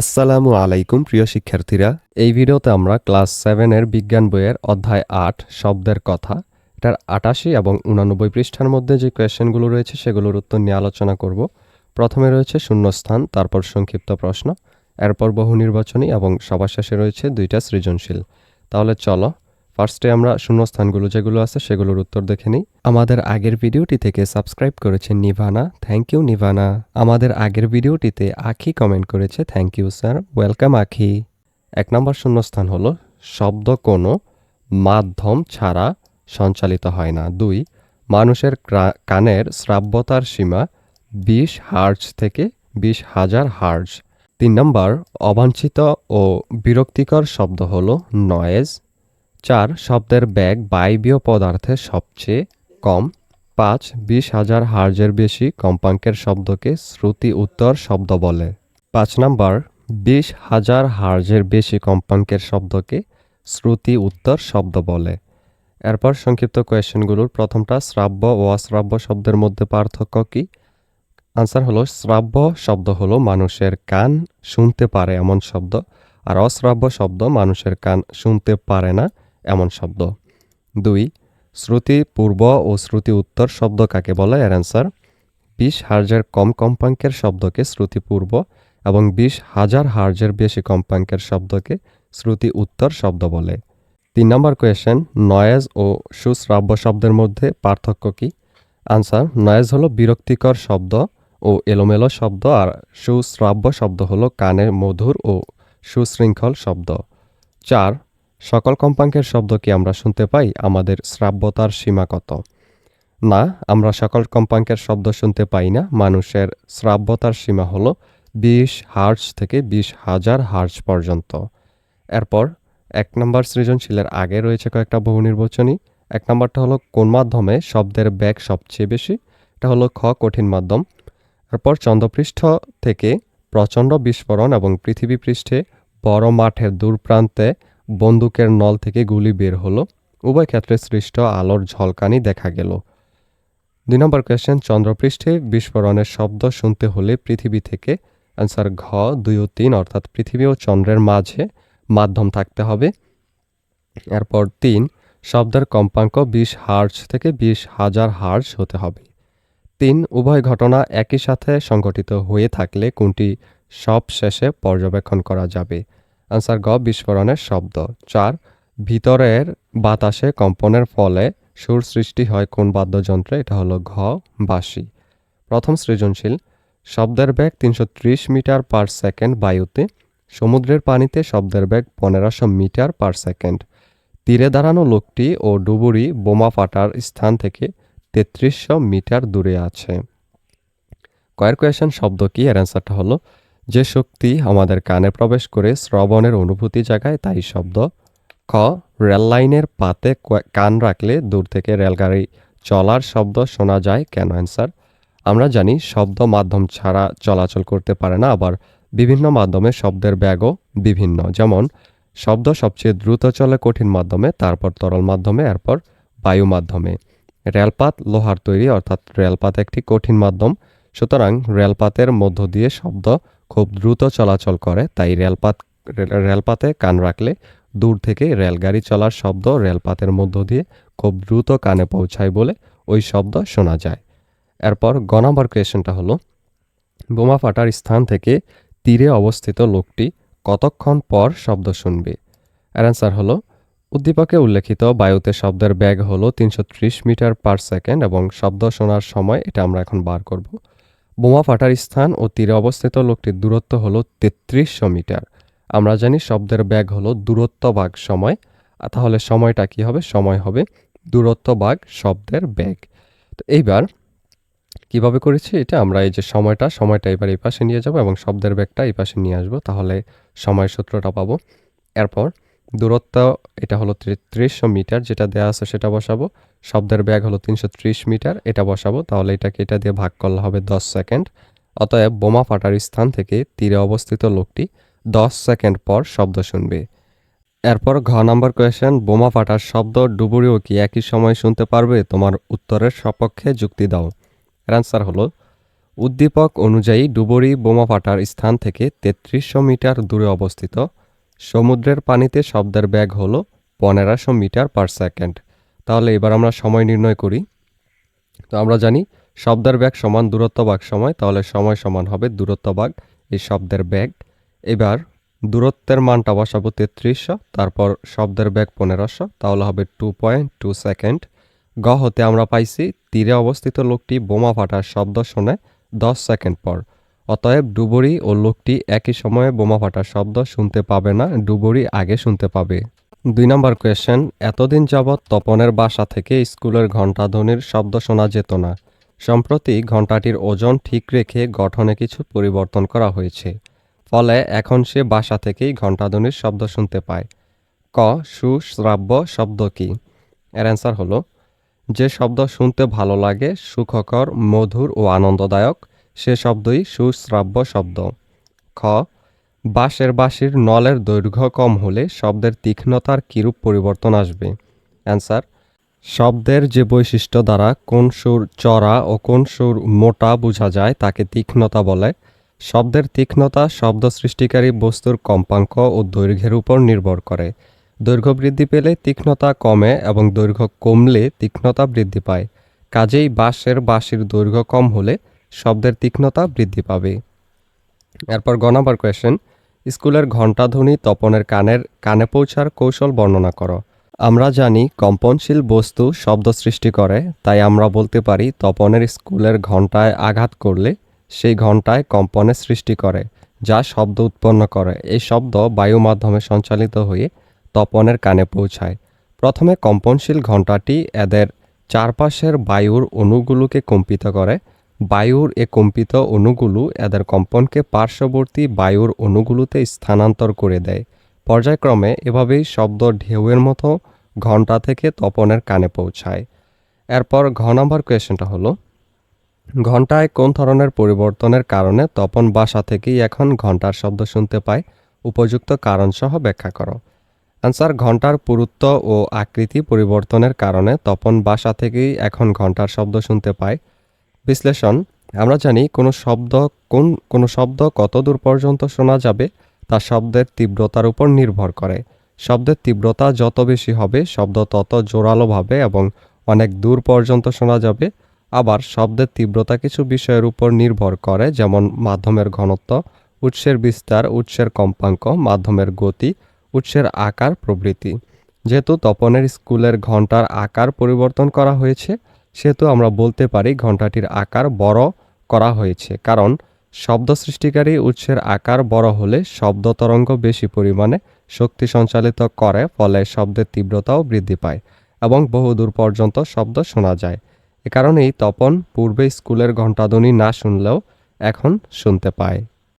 আসসালামু আলাইকুম, প্রিয় শিক্ষার্থীরা। এই ভিডিওতে আমরা ক্লাস সেভেনের বিজ্ঞান বইয়ের অধ্যায় আট, শব্দের কথা, এটার আটাশি এবং উনানব্বই পৃষ্ঠার মধ্যে যে কোয়েশ্চেনগুলো রয়েছে সেগুলোর উত্তর নিয়ে আলোচনা করব। প্রথমে রয়েছে শূন্যস্থান, তারপর সংক্ষিপ্ত প্রশ্ন, এরপর বহু নির্বাচনী এবং সবার শেষে রয়েছে দুইটা সৃজনশীল। তাহলে চলো ফার্স্টে আমরা শূন্যস্থানগুলো যেগুলো আছে সেগুলোর উত্তর দেখে নিই। আমাদের আগের ভিডিওটি থেকে সাবস্ক্রাইব করেছে নিভানা। Thank you Nivana. আমাদের আগের ভিডিওটিতে আখি কমেন্ট করেছে থ্যাংক ইউ স্যার ওয়েলকাম আখি. এক নম্বর শূন্যস্থান হলো, শব্দ কোনো মাধ্যম ছাড়া সঞ্চালিত হয় না। দুই, মানুষের কানের শ্রাব্যতার সীমা বিশ হার্জ থেকে বিশ হাজার হার্জ। তিন নম্বর, অবাঞ্ছিত ও বিরক্তিকর শব্দ হলো নয়েজ চার শব্দের ব্যাগ বায়বীয় পদার্থে সবচেয়ে কম। পাঁচ, বিশ হাজার হার্জের বেশি কম্পাঙ্কের শব্দকে শ্রুতি উত্তর শব্দ বলে। পাঁচ নাম্বার, বিশ হাজার হার্জের বেশি কম্পাঙ্কের শব্দকে শ্রুতি উত্তর শব্দ বলে। এরপর সংক্ষিপ্ত কোয়েশ্চেনগুলোর প্রথমটা, শ্রাব্য ও অশ্রাব্য শব্দের মধ্যে পার্থক্য কি? আনসার হলো, শ্রাব্য শব্দ হলো মানুষের কান শুনতে পারে এমন শব্দ, আর অশ্রাব্য শব্দ মানুষের কান শুনতে পারে না। এমন শব্দ। দুই, শ্রুতি পূর্ব ও শ্রুতি উত্তর শব্দ কাকে বলে? এর অ্যান্সার বিশ হার্জের কম কম্পাঙ্কের শব্দকে শ্রুতি পূর্ব এবং বিশ হাজার হার্জের বেশি কম্পাঙ্কের শব্দকে শ্রুতি উত্তর শব্দ বলে। তিন নম্বর কোয়েশ্চেন নয়েজ ও সুশ্রাব্য শব্দের মধ্যে পার্থক্য কি? আনসার নয়েজ হলো বিরক্তিকর শব্দ ও এলোমেলো শব্দ আর সুশ্রাব্য শব্দ হলো কানে মধুর ও সুশৃঙ্খল শব্দ। চার সকল কম্পাঙ্কের শব্দ কি আমরা শুনতে পাই? আমাদের শ্রাব্যতার সীমা কত? না, আমরা সকল কম্পাঙ্কের শব্দ শুনতে পাই না। মানুষের শ্রাব্যতার সীমা হলো বিশ হার্জ থেকে বিশ হাজার হার্জ পর্যন্ত। এরপর, এক নম্বর সৃজনশীলের আগে রয়েছে কয়েকটা বহু নির্বাচনী। এক নম্বরটা হলো কোন মাধ্যমে শব্দের ব্যাগ সবচেয়ে বেশি? এটা হলো খ, কঠিন মাধ্যম। এরপর চন্দ্রপৃষ্ঠ থেকে প্রচণ্ড বিস্ফোরণ এবং পৃথিবী পৃষ্ঠে বড় মাঠের দূর প্রান্তে বন্দুকের নল থেকে গুলি বের হলো। উভয় ক্ষেত্রে সৃষ্ট আলোর ঝলকানি দেখা গেল। দুই নম্বর কোয়েশ্চেন চন্দ্রপৃষ্ঠে বিস্ফোরণের শব্দ শুনতে হলে পৃথিবী থেকে অ্যান্সার ঘ, দুই ও তিন, অর্থাৎ পৃথিবী ও চন্দ্রের মাঝে মাধ্যম থাকতে হবে। এরপর তিন, শব্দের কম্পাঙ্ক বিশ হার্জ থেকে বিশ হাজার হার্জ হতে হবে। তিন, উভয় ঘটনা একই সাথে সংঘটিত হয়ে থাকলে কোনটি সব শেষে পর্যবেক্ষণ করা যাবে? আনসার গ, বিস্ফোরণের শব্দ। চার, ভিতরের বাতাসে কম্পনের ফলে সুর সৃষ্টি হয় কোন বাদ্যযন্ত্রে? এটা হলো ঘ, বাঁশি। প্রথম সৃজনশীল। শব্দের বেগ তিনশো ত্রিশ মিটার পার সেকেন্ড বায়ুতে। সমুদ্রের পানিতে শব্দের বেগ পনেরোশো মিটার পার সেকেন্ড। তীরে দাঁড়ানো লোকটি ও ডুবুরি বোমা ফাটার স্থান থেকে তেত্রিশশো মিটার দূরে আছে। কয়ের কোয়েশন শব্দ কি? এর অ্যান্সারটা হলো যে শক্তি আমাদের কানে প্রবেশ করে শ্রবণের অনুভূতি জাগায়, তাই শব্দ খ রেল লাইনের পাতে কান রাখলে দূর থেকে রেলগাড়ি চলার শব্দ শোনা যায়। কেন অ্যান্সার? আমরা জানি শব্দ মাধ্যম ছাড়া চলাচল করতে পারে না, আবার বিভিন্ন মাধ্যমে শব্দের ব্যাগও বিভিন্ন। যেমন, শব্দ সবচেয়ে দ্রুত চলে কঠিন মাধ্যমে, তারপর তরল মাধ্যমে, এরপর বায়ু মাধ্যমে। রেলপাত লোহার তৈরি, অর্থাৎ রেলপাত একটি কঠিন মাধ্যম। সুতরাং রেলপাতের মধ্য দিয়ে শব্দ খুব দ্রুত চলাচল করে, তাই রেলপাত রেল- রেলপাতে কান রাখলে দূর থেকে রেলগাড়ি চলার শব্দ রেলপাতের মধ্য দিয়ে খুব দ্রুত কানে পৌঁছায় বলে ওই শব্দ শোনা যায়। এরপর গ নাম্বার কোয়েশনটা হলো বোমা ফাটার স্থান থেকে তীরে অবস্থিত লোকটি কতক্ষণ পর শব্দ শুনবে? এর অ্যান্সার হলো, উদ্দীপকে উল্লেখিত বায়ুতে শব্দের ব্যাগ হলো তিনশো ত্রিশ মিটার পার সেকেন্ড এবং শব্দ শোনার সময় এটা আমরা এখন বার করব। বোমা ফাটার স্থান ও তীরে অবস্থিত লোকটির দূরত্ব হলো তেত্রিশশো মিটার। আমরা জানি শব্দের ব্যাগ হলো দূরত্ব বাঘ সময়। তাহলে সময়টা কি হবে? সময় হবে দূরত্ব বাঘ শব্দের ব্যাগ। তো এইবার কীভাবে করেছি এটা? আমরা এই যে সময়টা সময়টা এবার এই পাশে নিয়ে যাব এবং শব্দের ব্যাগটা এই পাশে নিয়ে আসব। তাহলে সময় সূত্রটা পাবো। এরপর দূরত্ব এটা হলো তেত্রিশশো মিটার, যেটা দেওয়া আছে সেটা বসাবো। শব্দের ব্যাগ হলো তিনশো ত্রিশ মিটার, এটা বসাবো, তাহলে এটাকে এটা দিয়ে ভাগ করলে হবে দশ সেকেন্ড। অতএব বোমা ফাটার স্থান থেকে তীরে অবস্থিত লোকটি দশ সেকেন্ড পর শব্দ শুনবে। এরপর ঘ নাম্বার কোয়েশ্চেন, বোমা ফাটার শব্দ ডুবুরিও কি একই সময় শুনতে পারবে? তোমার উত্তরের সপক্ষে যুক্তি দাও। এর অ্যান্সার হলো, উদ্দীপক অনুযায়ী ডুবুরি বোমা ফাটার স্থান থেকে তেত্রিশশো মিটার দূরে অবস্থিত। সমুদ্রের পানিতে শব্দের ব্যাগ হলো পনেরোশো মিটার পার সেকেন্ড। তাহলে এবার আমরা সময় নির্ণয় করি। তো আমরা জানি শব্দের ব্যাগ সমান দূরত্ব ভাগ সময়, তাহলে সময় সমান হবে দূরত্ব ভাগ এই শব্দের ব্যাগ এবার দূরত্বের মানটা বসাবো তেত্রিশশো, তারপর শব্দের ব্যাগ পনেরোশো, তাহলে হবে টু পয়েন্ট টু সেকেন্ড গ হতে আমরা পাইছি তীরে অবস্থিত লোকটি বোমা ফাটার শব্দ শোনে দশ সেকেন্ড পর। অতএব ডুবুরি ও লোকটি একই সময়ে বোমা ফাটার শব্দ শুনতে পাবে না, ডুবুরি আগে শুনতে পাবে। দুই নম্বর কোয়েশ্চেন, এতদিন যাবৎ তপনের বাসা থেকে স্কুলের ঘণ্টাধ্বনির শব্দ শোনা যেত না। সম্প্রতি ঘণ্টাটির ওজন ঠিক রেখে গঠনে কিছু পরিবর্তন করা হয়েছে। ফলে এখন সে বাসা থেকেই ঘণ্টাধ্বনির শব্দ শুনতে পায়। ক সুশ্রাব্য শব্দ কি? এর অ্যান্সার হলো, যে শব্দ শুনতে ভালো লাগে, সুখকর, মধুর ও আনন্দদায়ক, সে শব্দই সুশ্রাব্য শব্দ। খ বাঁশের বাঁশির নলের দৈর্ঘ্য কম হলে শব্দের তীক্ষ্ণতার কিরূপ পরিবর্তন আসবে? অ্যান্সার, শব্দের যে বৈশিষ্ট্য দ্বারা কোন সুর চড়া ও কোন সুর মোটা বোঝা যায় তাকে তীক্ষ্ণতা বলে। শব্দের তীক্ষ্ণতা শব্দ সৃষ্টিকারী বস্তুর কম্পাঙ্ক ও দৈর্ঘ্যের উপর নির্ভর করে। দৈর্ঘ্য বৃদ্ধি পেলে তীক্ষ্ণতা কমে এবং দৈর্ঘ্য কমলে তীক্ষ্ণতা বৃদ্ধি পায়। কাজেই বাঁশের বাঁশির দৈর্ঘ্য কম হলে শব্দের তীক্ষ্ণতা বৃদ্ধি পাবে। এরপর গ নাম্বার কোয়েশ্চেন স্কুলের ঘণ্টাধ্বনি তপনের কানের, কানে পৌঁছার কৌশল বর্ণনা করো। আমরা জানি কম্পনশীল বস্তু শব্দ সৃষ্টি করে, তাই আমরা বলতে পারি তপনের স্কুলের ঘণ্টায় আঘাত করলে সেই ঘণ্টায় কম্পনের সৃষ্টি করে, যা শব্দ উৎপন্ন করে। এই শব্দ বায়ু মাধ্যমে সঞ্চালিত হয়ে তপনের কানে পৌঁছায়। প্রথমে কম্পনশীল ঘণ্টাটি এদের চারপাশের বায়ুর অণুগুলোকে কম্পিত করে বায়ুর এ কম্পিত অণুগুলো এদের কম্পনকে পার্শ্ববর্তী বায়ুর অণুগুলোতে স্থানান্তর করে দেয়। পর্যায়ক্রমে এভাবেই শব্দ ঢেউয়ের মতো ঘণ্টা থেকে তপনের কানে পৌঁছায়। এরপর ঘ নম্বর কোয়েশ্চেনটা হলো, ঘন্টায় কোন ধরনের পরিবর্তনের কারণে তপন বাসা থেকেই এখন ঘণ্টার শব্দ শুনতে পায়? উপযুক্ত কারণসহ ব্যাখ্যা করো। অ্যান্সার, ঘণ্টার পুরুত্ব ও আকৃতি পরিবর্তনের কারণে তপন বাসা থেকেই এখন ঘণ্টার শব্দ শুনতে পায়। বিশ্লেষণ, আমরা জানি কোনো শব্দ কোন, কোনো শব্দ কত দূর পর্যন্ত শোনা যাবে, তা শব্দের তীব্রতার উপর নির্ভর করে। শব্দের তীব্রতা যত বেশি হবে, শব্দ তত জোরালোভাবে এবং অনেক দূর পর্যন্ত শোনা যাবে। আবার শব্দের তীব্রতা কিছু বিষয়ের উপর নির্ভর করে, যেমন মাধ্যমের ঘনত্ব, উৎসের বিস্তার, উৎসের কম্পাঙ্ক, মাধ্যমের গতি, উৎসের আকার, প্রভৃতি। যেহেতু তপনের স্কুলের ঘণ্টার আকার পরিবর্তন করা হয়েছে সেহেতু আমরা বলতে পারি ঘন্টাটির আকার বড় করা হয়েছে, কারণ শব্দ সৃষ্টিকারী উৎসের আকার বড় হলে শব্দ তরঙ্গ বেশি পরিমাণে শক্তি সঞ্চালিত করে, ফলে শব্দের তীব্রতাও বৃদ্ধি পায় এবং বহুদূর পর্যন্ত শব্দ শোনা যায়। এ কারণেই তপন পূর্বে স্কুলের ঘণ্টাধ্বনি না শুনলেও এখন শুনতে পায়।